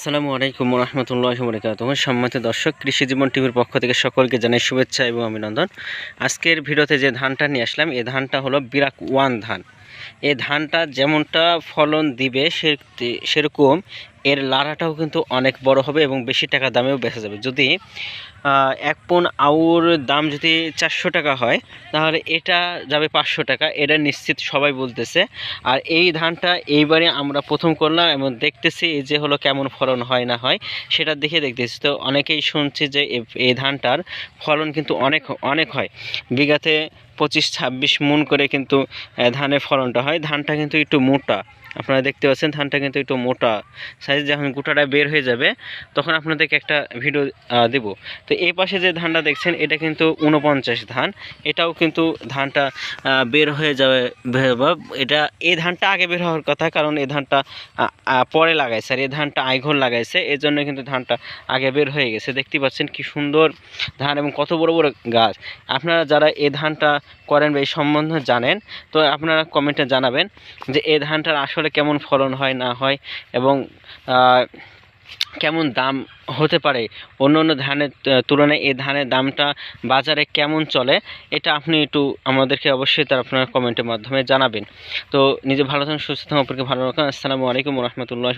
আসসালামু আলাইকুম রহমতুল্লাহ বরকাত সম্মানিত দর্শক, কৃষি জীবন টিভির পক্ষ থেকে সকলকে জানাই শুভেচ্ছা এবং অভিনন্দন। আজকের ভিডিওতে যে ধানটা নিয়ে আসলাম এ ধানটা হলো বিরাক ওয়ান ধান। এই ধানটা যেমনটা ফলন দিবে সেরকম এর লাড়াটাও কিন্তু অনেক বড় হবে এবং বেশি টাকা দামেও বেচা যাবে। যদি এক পন আউর দাম যদি চারশো টাকা হয়, তাহলে এটা যাবে পাঁচশো টাকা। এটা নিশ্চিত সবাই বলতেছে। আর এই ধানটা এইবারে আমরা প্রথম করলাম এবং দেখতেছি এই যে হলো কেমন ফলন হয় না হয়, সেটা দেখে দেখতেছি। তো অনেকেই শুনছি যে এই ধানটার ফলন কিন্তু অনেক অনেক হয়। বিঘাতে পঁচিশ ছাব্বিশ মুন করে কিন্তু ধানের ফলনটা হয়। ধানটা কিন্তু একটু মোটা। আপনারা দেখতে পাচ্ছেন, ধানটা কিন্তু একটু মোটা সাইজ যখন গোটাটা বের হয়ে যাবে, তখন আপনাদেরকে একটা ভিডিও দেব। তো এই পাশে যে ধানটা দেখছেন, এটা কিন্তু উনপঞ্চাশ ধান। এটাও কিন্তু ধানটা বের হয়ে যাবে এটা, এই ধানটা আগে বের হওয়ার কথা, কারণ এই ধানটা পরে লাগাইছে, আর এই ধানটা আইঘর লাগাইছে এর জন্য কিন্তু ধানটা আগে বের হয়ে গেছে। দেখতে পাচ্ছেন কি সুন্দর ধান এবং কত বড় বড় গাছ। আপনারা যারা এই ধানটা করেন বা এই সম্বন্ধে জানেন, তো আপনারা কমেন্টে জানাবেন যে এই ধানটার আসলে কেমন ফলন হয়, না হয় এবং কেমন দাম হতে পারে? অন্য অন্য ধানের তুলনায় এই ধানের দামটা বাজারে কেমন চলে? এটা আপনি একটু আমাদেরকে অবশ্যই তার আপনার কমেন্টের মাধ্যমে জানাবেন। তো নিজে ভালো থাকুন, সুস্থ থাকুন আপনাকে ভালো রাখুন। আসসালামু আলাইকুম রহমতুল্লাহ